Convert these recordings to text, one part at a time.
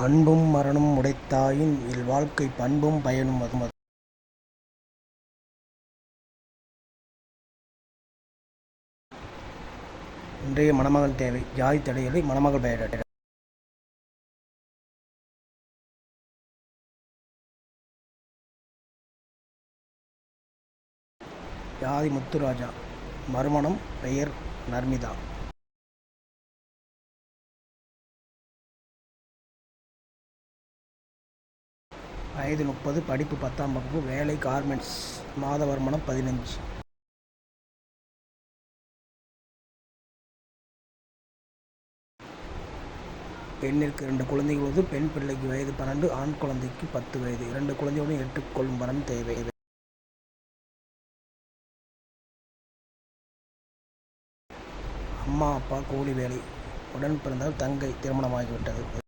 அன்பும் மரணும் உடைத்தாயின் இல்வாழ்க்கை பண்பும் பயனும் அதுமது. இன்றைய மணமகன் தேவை ஜாதி தடையலை மணமகள் பயோடேட்டா ஜாதி முத்துராஜா மறுமணம் பெயர் நர்மிதா வயது முப்பது படிப்பு பத்தாம் வகுப்பு வேலை கார்மெண்ட்ஸ் மாத வருமானம் பதினஞ்சு. பெண்ணிற்கு இரண்டு குழந்தைகள் பெண் பிள்ளைக்கு வயது பன்னெண்டு ஆண் குழந்தைக்கு பத்து வயது. இரண்டு குழந்தையுடன் ஏற்றுக்கொள்ளும் மரம் தேவை. அம்மா அப்பா கூலி வேலை. உடன் பிறந்தால் தங்கை திருமணமாகிவிட்டது.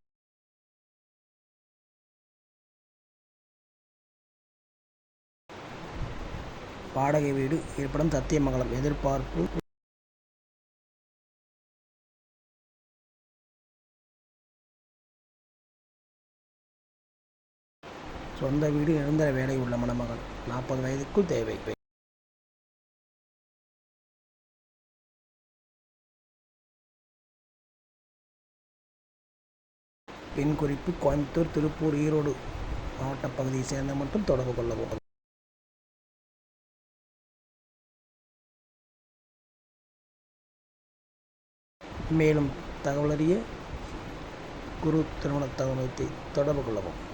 வாடகை வீடு இருப்பிடம் சத்தியமங்கலம் எதிர்பார்ப்பு. சொந்த வீடு நிரந்தர வேலை உள்ள மணமகள். நாற்பது வயதுக்குள் தேவை. பெண் குறிப்பு கோயம்புத்தூர் திருப்பூர் ஈரோடு மாவட்ட பகுதியை சேர்ந்த மட்டும் தொடர்பு கொள்ளவும். மேலும் தகவலறிய குரு திருமண தகவலத்தை தொடர்பு கொள்ளவும்.